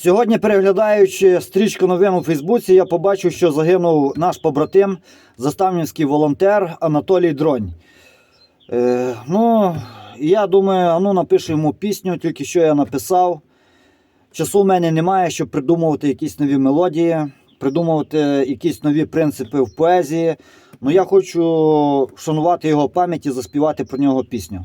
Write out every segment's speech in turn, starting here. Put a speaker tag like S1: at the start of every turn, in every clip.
S1: Сьогодні, переглядаючи стрічку новин у Фейсбуці, я побачив, що загинув наш побратим, заставнівський волонтер Анатолій Дронь. Е, ну, я думаю, ну напишу йому пісню, тільки що я написав. Часу в мене немає, щоб придумувати якісь нові мелодії, придумувати якісь нові принципи в поезії. Ну я хочу вшанувати його пам'ять і заспівати про нього пісню.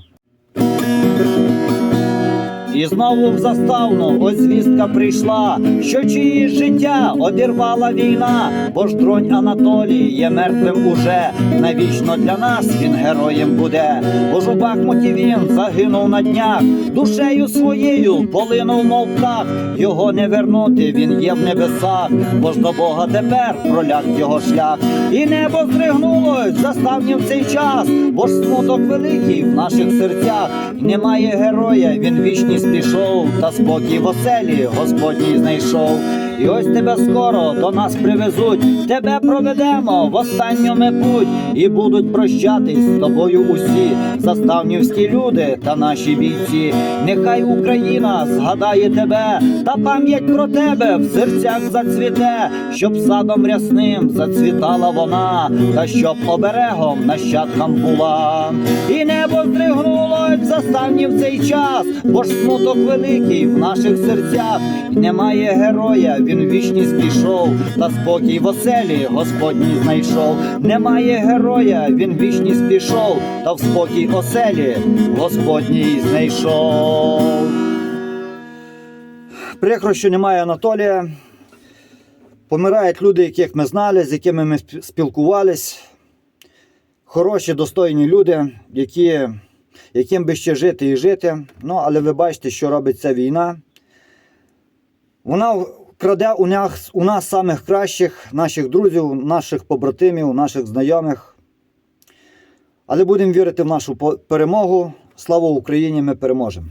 S1: І знову в заставну ось звістка прийшла, що чиїсь життя обірвала війна, бо ж дронь Анатолій є мертвим уже. Навічно для нас він героєм буде. Бо ж у Бахмуті він загинув на днях, душею своєю полинув мов птах. Його не вернути, він є в небесах, бо ж до Бога тепер проляг його шлях. І небо здригнулось, заставнів цей час, бо ж смуток великий в наших серцях. Немає героя, він вічність пішов, та спокій в оселі Господній знайшов. І ось тебе скоро до нас привезуть, тебе проведемо в останньому путь, і будуть прощатись з тобою усі заставнівські люди та наші бійці. Нехай Україна згадає тебе, та пам'ять про тебе в серцях зацвіте, щоб садом рясним зацвітала вона, та щоб оберегом нащадкам була. І небо здригнулось в заставні в цей час, бо ж смуток великий в наших серцях. І немає героя, він вічність пішов, та спокій в оселі Господній знайшов. Немає героя, він вічність пішов, та в спокій оселі Господній знайшов. Прикро, що немає Анатолія. Помирають люди, яких ми знали, з якими ми спілкувались. Хороші, достойні люди, які, яким би ще жити і жити. Ну, але ви бачите, що робить ця війна. Вона краде у нас, у нас самих кращих, наших друзів, наших побратимів, наших знайомих. Але будемо вірити в нашу перемогу. Слава Україні! Ми переможемо!